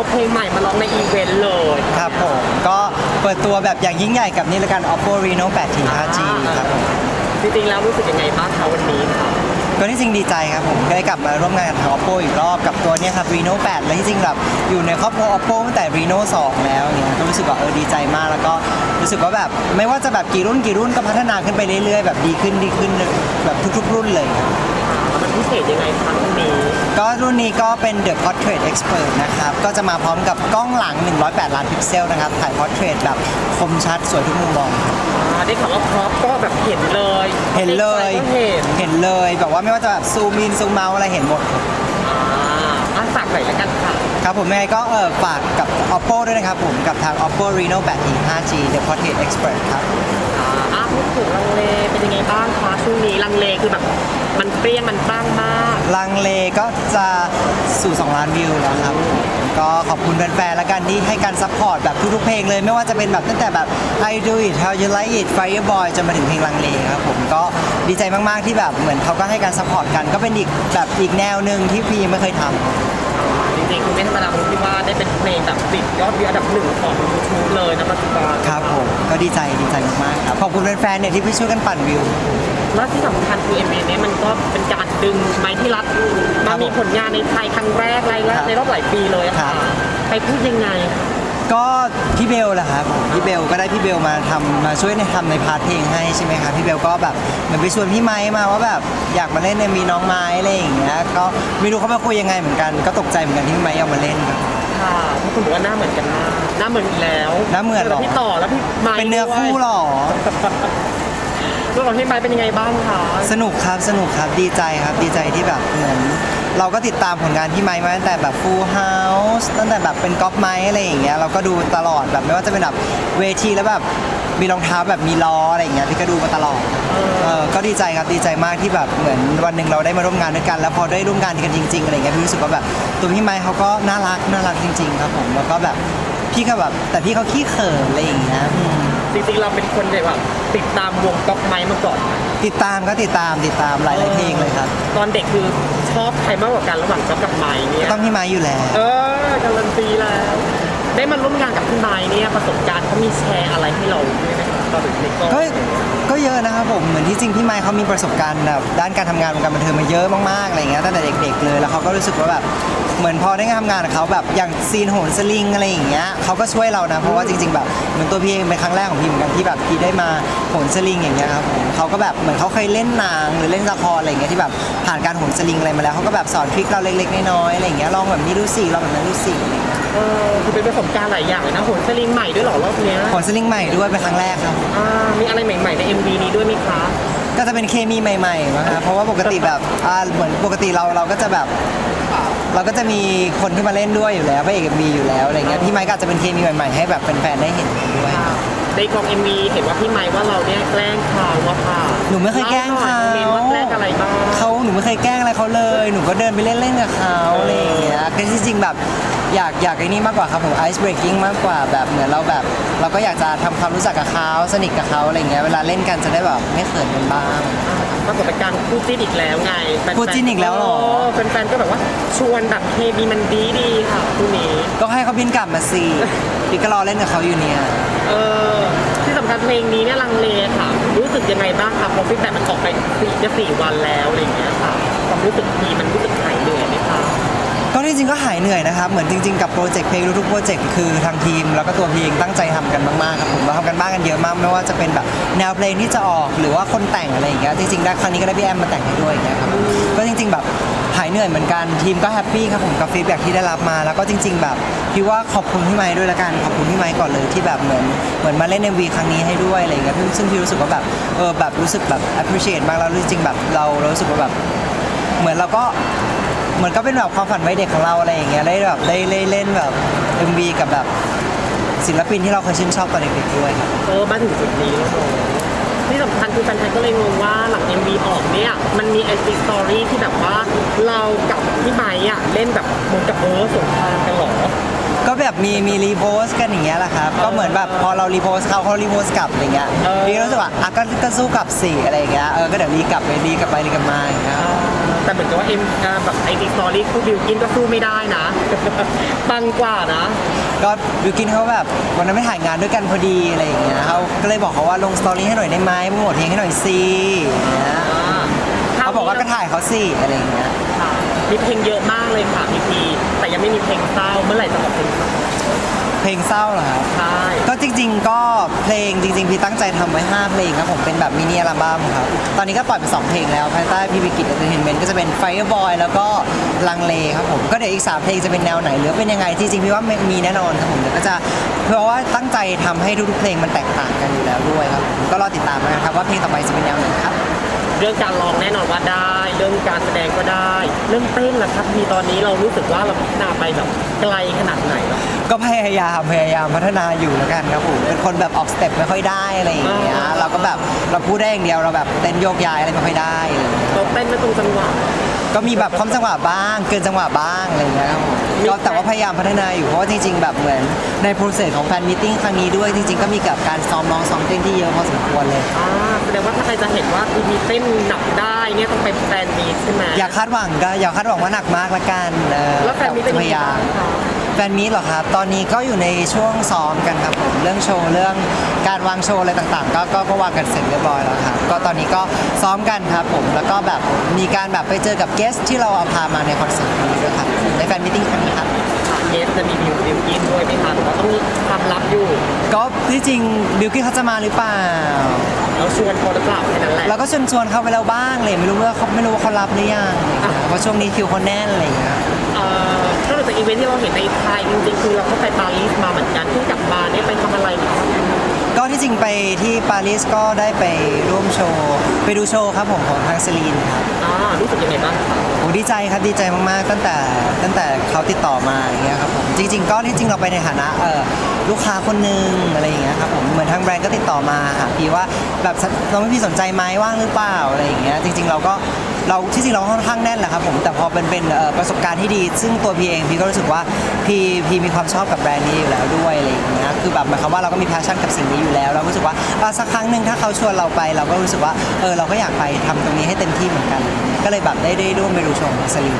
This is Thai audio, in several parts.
เอาเพลงใหม่มาร้องในอีเวนต์เลยครับผม ก็เปิดตัวแบบอย่างยิ่งใหญ่กับนี่ละกัน Oppo Reno 8 T 5G ครับผมจริงๆแล้วรู้สึกยังไงบ้างคะวันนี้ค่ะก็ที่จริงดีใจครับผมได้กลับมาร่วมงานกับทาง Oppo อีกรอบกับตัวเนี้ยครับ Reno 8 และที่จริงแบบอยู่ในครอบครัว Oppo ตั้งแต่ Reno 2 แล้วเนี่ยก็รู้สึกว่าเออดีใจมากแล้วก็รู้สึกว่าแบบไม่ว่าจะแบบกี่รุ่นกี่รุ่นก็พัฒนาขึ้นไปเรื่อยๆแบบดีขึ้นดีขึ้นแบบทุกๆ รุ่นเลยครับมัน พิเศษยังไงคะวันนี้ก็รุ่นนี้ก็เป็น The Portrait Expert นะครับ ก็จะมาพร้อมกับกล้องหลัง 108 ล้านพิกเซลนะครับ ถ่าย Portrait แบบคมชัดสวยทุกมุมมอง อ่าได้ข่าวว่าพร็อพก็แบบเห็นเลยเห็นเลยก็เห็นเห็นเลยแบบว่าไม่ว่าจะแบบซูมอินซูมเมาอะไรเห็นหมด อ่าอะฝากหน่อยละกันค่ะ ครับผมยังไงก็เออฝากกับ Oppo ด้วยนะครับผม กับทาง Oppo Reno 8 T 5G The Portrait Expert ครับ อ่าอะพูด ถึงลังเลเป็นยังไงบ้างคะช่วงนี้ลังเลคือแบบมันเปรี้ยงมันตั้งมาก ลังเลก็จะสู่2ล้านวิวแล้วครับ ก็ขอบคุณแฟนๆแล้วกันที่ให้การซัพพอร์ตแบบทุกๆเพลงเลยไม่ว่าจะเป็นแบบตั้งแต่แบบ I Do It How You Like It Fireboy จนมาถึงเพลงลังเลครับผมก็ดีใจมากๆที่แบบเหมือนเขาก็ให้การซัพพอร์ตกัน ก็เป็นอีกแบบอีกแนวหนึ่งที่พี่ยังไม่เคยทำจริงๆคือไม่ธรรมดาตรงที่ว่าไติดยอดวิวอันดับหนึ่งของยูทูบเลยนะปัจจุบันครับผมก็ดีใจดีใจมากๆครับขอบคุณแฟนๆเนี่ยที่พี่ช่วยกันปั่นวิว และที่สำคัญคือ MV นี้มันก็เป็นการดึงไม้ที่รัดครัมาบผมมีผลงานในไทยครั้งแรกรายแรคกรับในรอบหลายปีเลยอะครัค่ะบไปพูดยังไงคะ ก็พี่เบลแหละครับผมพี่เบลก็ได้พี่เบลมาทำมาช่วยในทำในพาร์ทเพลงให้ใช่ไหมครับพี่เบลก็แบบเหมือนไปชวนพี่ไม้มาว่าแบบอยากมาเล่นในมีน้องไม้อะไรอย่างเงี้ยก็ไม่รู้เขามาคุยยังไงเหมือนกัน ก็ตกใจเหมือนกันที่พี่ไม้เอามาเล่นครับ ค่ะเพราะคุณบอกว่าหน้าเหมือนกันมากหน้าเหมือนอีกแล้วหน้าเหมือนเหรอ แล้วพี่ต่อแล้วพี่ไม้เป็นเนื้อคู่หรอเรื่องของพี่ไม้เป็นยังไงบ้างคะสนุกครับสนุกครับดีใจครับดีใจที่แบบเหมือน เราก็ติดตามผลงานพี่ไม้มาตั้งแต่แบบฟูลเฮาส์ตั้งแต่แบบเป็นก๊อปไม้อะไรอย่างเงี้ยเราก็ดูตลอดแบบไม่ว่าจะเป็นแบบเวทีแล้วแบบมีรองเท้าแบบมีล้ออะไรอย่างเงี้ยพี่ก็ดูมาตลอดเออก็ดีใจครับดีใจมากที่แบบเหมือนวันหนึ่งเราได้มาร่วมงานด้วยกัน แล้วพอได้ร่วมงานกันจริง ๆอะไรเงี้ยพี่รู้สึกว่าแบบตัวพี่ไม้เขาก็น่ารักน่ารักจริง ๆ ครับผมแล้วก็แบบพี่ก็แบบแต่พี่เขาขี้เขินอะไรอย่างเงี้ย จริงๆเราเป็นคนแบบติดตามวงก๊อปไม้มาก่อน ติดตามก็ติดตามติดตามหลายๆเพลงเลยครับ ตอนเด็กคือชอบใครมากกว่ากันระหว่างก๊อฟกับไม้เนี่ยต้องพี่ไม้อยู่แล้ว เออการันตีแล้ว ได้มาร่วมงานกับพี่ไม้เนี่ยประสบการณ์เขามีแชร์อะไรให้เราด้วยไหมครับตอนเด็กๆก็ก็ก็เยอะนะครับผมเหมือนที่จริงพี่ไมค์เขามีประสบการณ์แบบด้านการทำงานวงการบันเทิงมาเยอะมากๆอะไรเงี้ยตั้งแต่เด็กๆเลยแล้วเขาก็รู้สึกว่าแบบเหมือนพอได้ทำงานกับเขาแบบอย่างซีนโหนสลิงอะไรอย่างเงี้ยเขาก็ช่วยเรานะเพราะว่าจริง ๆ แบบเหมือนตัวพี่เองเป็นครั้งแรกของพี่เหมือนกันที่แบบพี่ได้มาโหนสลิงอย่างเงี้ยครับผมเขาก็แบบเหมือนเขาเคยเล่นหนังหรือเล่นละครอะไรเงี้ยที่แบบผ่านการโหนสลิงอะไรมาแล้วเขาก็แบบสอนทริคเราเล็กๆน้อยๆอะไรเงี้ยลองแบบนี้ดูสิลองแบบนั้นดูสิอะไรเงี้ย เออคือเป็นประสบการณ์หลายอย่างเลยนะโหนสลิงใหม่ด้วยเหรอรอบเนี้ยโหนสลิงใหม่ด้วยเป็นครั้งแรกครับ อ่ามีอะไรใหม่ๆใน MV นี้ด้วยไหมคะก็จะเป็นเคมีใหม่ๆมั้งครับเพราะว่าปกติแบบอ่าเหมือนปกติเราเราก็จะแบบ เราก็จะมีคนที่มาเล่นด้วยอยู่แล้วพระเอกมีอยู่แล้วอะไรเงี้ยพี่ไมค์ก็อาจจะเป็นเคมีใหม่ๆให้แบบแฟนๆได้เห็นด้วย ในกอง MV เห็นว่าพี่ไม้ว่าเราเนี่ยแกล้งเขาอะค่ะหนูไม่เคยแกล้งเขาเล่าหน่อยว่าแกล้งอะไรบ้าง เขาหนูไม่เคยแกล้งอะไรเขาเลย หนูก็เดินไปเล่นๆกับเขาอะไรอย่างเงี้ยคือจริงๆแบบ อยากอยากไอ้นี่มากกว่าครับผมไอซ์เบรกิ่งมากกว่าแบบเหมือนเราแบบ เราก็อยากจะทำความรู้จักกับเขาสนิทกับเขาอะไรเงี้ยเวลาเล่นกันจะได้แบบไม่เขินกันบ้าง ปรากฏเป็นการคู่จิ้นอีกแล้วไงแฟๆคู่จิ้นอีกแล้วเหรอ แฟนๆก็แบบว่าชวนแบบเคมีมันดีดีๆค่ะคู่นี้ ก็ให้เขาบินกลับมาสิพี่ก็รอเล่นกับเขาอยู่เนี่ย เออที่สำคัญเพลงนี้เนี่ยลังเลค่ะ รู้สึกยังไงบ้างคะพอฟีดแบ็กมันออกไปสี่จะสี่วันแล้วอะไรอย่างเงี้ยค่ะความรู้สึกทีมันรู้สึก ก็จริงๆก็หายเหนื่อยนะครับ เหมือนจริงๆกับโปรเจกต์เพลงทุกๆโปรเจกต์คือทางทีม แล้วก็ตัวพีเองตั้งใจทำกันมากๆครับผมเราทำกันบ้านกันเยอะมากไม่ว่าจะเป็นแบบแนวเพลงที่จะออกหรือว่าคนแต่งอะไรอย่างเงี้ยจริงๆได้ครั้งนี้ก็ได้พี่แอมมาแต่งให้ด้วยอย่างเงี้ยครับก็จริง ๆแบบหายเหนื่อยเหมือนกันทีมก็แฮปปี้ครับผมกับฟีดแบ็กที่ได้รับมา แล้วก็จริง ๆ แบบพี่ว่าขอบคุณพี่ไม้ด้วยละกันขอบคุณพี่ไม้ก่อนเลยที่แบบเหมือนเหมือนมาเล่น MV ครั้งนี้ให้ด้วยอะไรอย่างเงี้ยซึ่งพี่รู้สึกว่าแบบเออแบบรู้สึกแบบ appreciate มากแล้วจริงๆแบบเราเรารู้สึกว่าแบบเหมือนเราก็ เหมือนก็เป็นแบบความฝันวัยเด็กของเราอะไรอย่างเงี้ยได้แบบได้ได้เล่นแบบ MV กับแบบศิลปินที่เราเคยชื่นชอบตอนเด็กๆด้วยครับ เออมาถึงจุดนี้แล้วโหที่สำคัญคือแฟนๆก็เลยงงว่าหลัง MV ออกเนี่ย มันมีไอซีสตอรี่ที่แบบว่าเรากับพี่ไม้อะเล่นแบบเหมือนกับเออสงครามกันเหรอ ก็แบบมีมีรีโพสต์กันอย่างเงี้ยแหละครับ ก็เหมือนแบบพอเรารีโพสต์เขาเขารีโพสต์กลับอะไรเงี้ยเออ พี่ก็รู้สึกว่าอะก็ก็สู้กลับสี่อะไรอย่างเงี้ยเออก็เดี๋ยวรีกลับไปรีกลับไปรีกลับมาอย่างเงี้ยแต่ แต่เหมือนกับว่าเอ็มเอ่อแบบไอดีสตอรี่คู่บิวกินก็สู้ไม่ได้นะ ปังกว่านะ ก็บิวกินเขาแบบวันนั้นไม่ถ่ายงานด้วยกันพอดีอะไรอย่างเงี้ยเขาก็เลยบอกเขาว่าลงสตอรี่ให้หน่อยได้ไหมโปรโมทเพลงให้หน่อยสิอย่างเงี้ยเขาบอกว่าก็ถ่ายเขาสิอะไรอย่างเงี้ยค่ะมีเพลงเยอะมากเลยค่ะพี่พีแต่ยังไม่มีเพลงเศร้าเมื่อไหร่จะออกเพลงเศร้า เพลงเศร้าเหรอครับใช่ก็จริง ๆ ก็เพลงจริง ๆ พี่ตั้งใจทำไว้ 5 เพลงครับผมเป็นแบบมินิอัลบั้มครับ ตอนนี้ก็ปล่อยไป 2 เพลงแล้วภายใต้พี่วิกิตเอนเตอร์เทนเมนต์ก็จะเป็น Fireboy แล้วก็ลังเลครับผม ก็เดี๋ยวอีก 3 เพลงจะเป็นแนวไหน หรือเป็นยังไงจริงๆพี่ว่ามีแน่นอนครับผมเดี๋ยวก็จะเพราะว่าตั้งใจทำให้ทุกๆเพลงมันแตกต่างกันอยู่แล้วด้วยครับผมก็รอติดตามแล้วกันครับว่าเพลงต่อไปจะเป็นแนวไหนครับ เรื่องการร้องแน่นอนว่าได้ เรื่องการแสดงก็ได้ เรื่องเต้นล่ะครับมีตอนนี้เรารู้สึกว่าเราพัฒนาไปแบบไกลขนาดไหนแล้วก็พยายามพยายามพัฒนาอยู่แล้วกันครับผมเป็นคนแบบออกสเต็ปไม่ค่อยได้อะไรอย่างเงี้ยอ่าเราก็แบบเราพูดได้อย่างเดียวเราแบบเต้นโยกย้ายอะไรไม่ค่อยได้อะไรอย่างเงี้ยเราเต้นไม่ตรงจังหวะ ก็มีแบบคล่อมจังหวะบ้าง เกินจังหวะบ้างอะไรอย่างเงี้ยครับผมมีก็แต่ว่าพยายามพัฒนาอยู่เพราะว่าจริงๆแบบเหมือนในโปรเซสของแฟนมิทติ้งครั้งนี้ด้วยจริงๆก็มีกับการซ้อมร้องซ้อมเต้นที่เยอะพอสมควรเลย อ่าแสดงว่าถ้าใครจะเห็นว่าพีพีเต้นหนักได้เนี่ยต้องเป็นแฟนมีตใช่ไหมอย่าคาดหวังก็อย่าคาดหวังว่าหนักมากละกันเออแล้วแฟนมีตเป็นพยังยาไงยาบ้างมคะ แฟนมีตเหรอครับ ตอนนี้ก็อยู่ในช่วงซ้อมกันครับผมเรื่องโชว์เรื่องการวางโชว์อะไรต่างๆ ก็ก็ก็วางกันเสร็จเรียบร้อยแล้วครับก็ตอนนี้ก็ซ้อมกันครับผมแล้วก็แบบมีการแบบไปเจอกับเกสที่เราเอาพามาในคอนเสิร์ตนี้ด้วยครับในแฟนมิทติ้งครั้งนี้ครับเยสจะมีบิวบิวกินด้วยไหมคะหรือว่าต้องมีความลับอยู่ ก็ที่จริงบิวกิ้นเขาจะมาหรือเปล่า เราชวนเขาหรือเปล่าแค่นั้นแหละเราก็ชวนชวนๆเขาไปแล้วบ้างเลยไม่รู้ว่าเขาไม่รู้ว่าเขารับหรือยังเพราะช่วงนี้คิวเขาแน่นอะไรอย่างเงี้ย เอ่อนอก จากอีเวนท์ที่เราเห็นในไทยจริงๆคือเราก็ไปปารีสมาเหมือนกันเพิ่งกลับมาเนี่ยไปทำอะไรมาก็ที่จริงไปที่ปารีสก็ได้ไปร่วมโชว์ ไปดูโชว์ครับผมของทางเซรีนครับอ่ารู้สึกยังไงบ้างคะโอ้ดีใจครับดีใจมากๆ ตั้งแต่ตั้งแต่เขาติดต่อมาอย่างเงี้ยครับผมจริง ๆ ก็ที่จริงเราไปในฐานะเอ่อลูกค้าคนหนึ่งอะไรอย่างเงี้ยครับผมเหมือนทางแบรนด์ก็ติดต่อมาหาพี่ว่าแบบน้องพี่สนใจไหมว่างหรือเปล่าอะไรอย่างเงี้ยจริง ๆ เราก็ เราที่จริงเราค่อนข้างแน่นแหละครับผมแต่พอเป็นเป็นเอ่อประสบการณ์ที่ดี ซึ่งตัวพี่เองพี่ก็รู้สึกว่าพี่พี่มีความชอบกับแบรนด์นี้อยู่แล้วด้วยอะไรอย่างเงี้ยคือแบบหมายความว่าเราก็มีแพชชั่นกับสิ่งนี้อยู่แล้ว เรารู้สึกว่าอะสักครั้งหนึ่งถ้าเขาชวนเราไป เราก็รู้สึกว่าเออเราก็อยากไปทำตรงนี้ให้เต็มที่เหมือนกัน ก็เลยแบบได้ได้ร่วมไปดูโชว์ของสลิม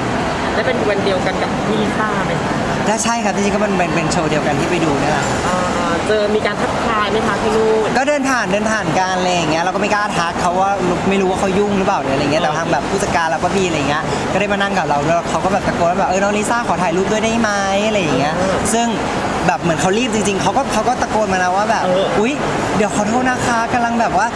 ได้เป็นวันเดียวกันกับพี่ลิซ่าไหมคะและใช่ครับจริงๆก็มันเป็นเป็นโชว์เดียวกันที่ไปดูนี่แหละอ่า เจอมีการทักทายไหมคะที่นู่น ก็เดินผ่านเดินผ่านกันอะไรอย่างเงี้ยเราก็ไม่กล้าทักเขาว่าไม่รู้ว่าเขายุ่งหรือเปล่าหรืออะไรเงี้ยแต่ทางแบบผู้จัดการเราก็มีอะไรเงี้ยก็ได้มานั่งกับเราแล้วเขาก็แบบตะโกนว่าแบบเออน้องลิซ่าขอถ่ายรูปด้วยได้ไหมอะไรอย่างเงี้ยซึ่งแบบเหมือนเขารีบจริงๆเขาก็เขาก็ตะโกนมานะว่าแบบอุ๊ยเดี๋ยวขอโทษนะคะกำลังแบบว่า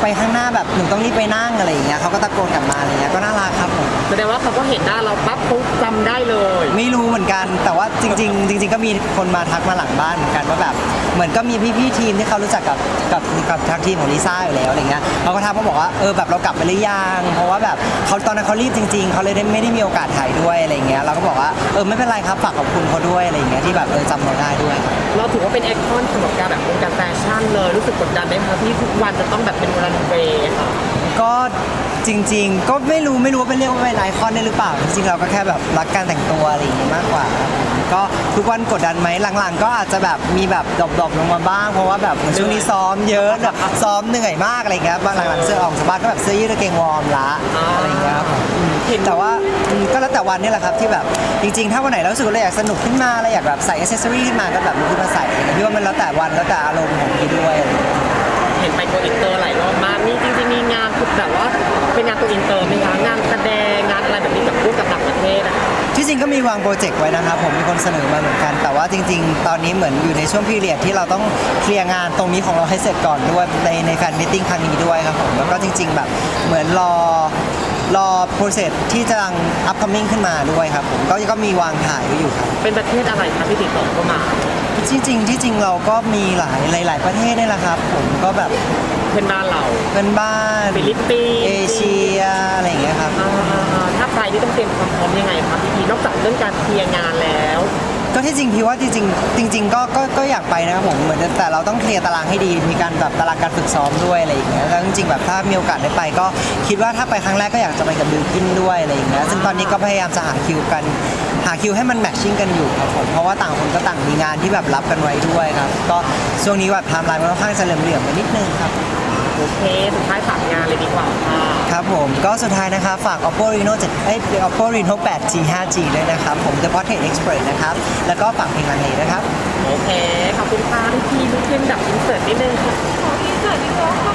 ไปข้างหน้าแบบหนูต้องรีบไปนั่งอะไรอย่างเงี้ยเขาก็ตะโกนกลับมาอะไรเงี้ยก็น่ารักครับผม แสดงว่าเขาก็เห็นหน้าเราปั๊บปุ๊บจำได้เลย ไม่รู้เหมือนกัน แต่ว่าจริง ๆ จริง ๆ ก็มีคนมาทักมาหลังบ้านเหมือนกันว่าแบบเหมือนก็มีพี่ๆทีมที่เขารู้จักกับกับกับทางทีมของลิซ่าอยู่แล้วอะไรเงี้ยเขาก็ทักมาบอกว่าเออแบบเรากลับไปหรือยังเพราะว่าแบบเขาตอนนั้นเขารีบจริง ๆเขาเลยได้ไม่ได้มีโอกาสถ่ายด้วยอะไรเงี้ยเราก็บอกว่าเออไม่เป็นไรครับฝากขอบคุณเขาด้วยอะไรเงี้ยที่แบบเออจำเราได้ด้วยครับ เราถือว่าเป็นไอคอนสำหรับการแบบวงการแฟชั่นเลยรู้สึกกดดันไหมคะที่ทุกวันจะต้องแบบเป็นรันเวย์ค่ะ ก็จริง ๆ ก็ไม่รู้ไม่รู้ว่าเป็นเรียกว่าเป็นไอคอนได้หรือเปล่า จริงๆเราก็แค่แบบรักการแต่งตัวอะไรอย่างงี้มากกว่าครับผมก็ทุกวันกดดันไหมหลังๆ ก็อาจจะแบบมีแบบดรอปๆลงมาบ้างเพราะว่าแบบเหมือนช่วงนี้ซ้อมเยอะแบบซ้อมเหนื่อยมากอะไรอย่างเงี้ยบางหลังๆเสื้อออกจากบ้านก็แบบเสื้อยืดกางเกงวอร์มละอะไรอย่างเงี้ยครับผมอืมเห็นแต่ว่าอืมก็แล้วแต่วันนี่แหละครับที่แบบจริงๆ ถ้าวันไหนเรารู้สึกว่าเราอยากสนุกขึ้นมาเราอยากแบบใส่อ c เซสซอรี่ขึ้นมาก็แบบลุกขึ้นมาใส่อะไรอย่างเงี้ยพี่ว่ามันแล้วแต่วันแล้วแต่อารมณ์ของพี่ด้วยอะไรอย่างเงี้ยเห็นไปโกอินเตอร์หลายรอบมากมีจ แบบว่าเป็นงานตัวอินเตอร์ไหมคะงานแสดงงานอะไรแบบนี้กับพูดกับต่างประเทศอะ ที่จริงก็มีวางโปรเจกต์ไว้นะครับผมมีคนเสนอมาเหมือนกัน แต่ว่าจริง ๆ ตอนนี้เหมือนอยู่ในช่วงพีเรียดที่เราต้องเคลียร์งานตรงนี้ของเราให้เสร็จก่อนด้วยในในแฟนมิทติ้งครั้งนี้ด้วยครับผมแล้วก็จริง ๆ แบบเหมือนรอรอโปรเซสที่จะอัพคัมมิ่งขึ้นมาด้วยครับผมก็ก็มีวางถ่ายไว้อยู่ครับ เป็นประเทศอะไรคะที่ติดต่อเข้ามา ที่จริงที่จริงเราก็มีหลายหลาย ๆ ประเทศนี่แหละครับ ผมก็แบบ เพื่อนบ้านเราเป็นบ้านฟิลิปปินส์เอเชียอะไรอย่างเงี้ยครับ อ่าถ้าไปนี่ต้องเตรียมความพร้อมยังไงคะพี่พีนอกจากเรื่องการเคลียร์งานแล้วก็ที่จริงพี่ว่าจริงๆจริง ๆ ก็ก็ก็อยากไปนะครับผมเหมือนแต่เราต้องเคลียร์ตารางให้ดีมีการแบบตารางการฝึกซ้อมด้วยอะไรอย่างเงี้ยแล้วจริงๆแบบถ้ามีโอกาสได้ไป ก็คิดว่าถ้าไปครั้งแรกก็อยากจะไปกับบิวกินด้วยอะไรอย่างเงี้ยซึ่งตอนนี้ก็พยายามจะหาคิวกัน หาคิวให้มันแมทชิ่งกันอยู่ครับผมเพราะว่าต่างคนก็ต่างมีงานที่แบบรับกันไว้ด้วยครับก็ช่วงนี้แบบไทม์ไลน์มันค่อนข้างจะเหลื่อมๆไปนิดนึงครับ โอเค สุดท้ายฝากงานเลยดีกว่าค่ะครับผมก็สุดท้ายนะคะฝาก Oppo Reno 7เอ้ย Oppo Reno 8 G 5G ด้วยนะครับ ผม The Portrait Expert นะครับ แล้วก็ฝากเพลงอันนี้นะครับ โอเค ขอบคุณค่ะทุกทีทุกทีมดับอินเสิร์ตนิดนึงค่ะ ขออินเสิร์ตดีกว่าเข้า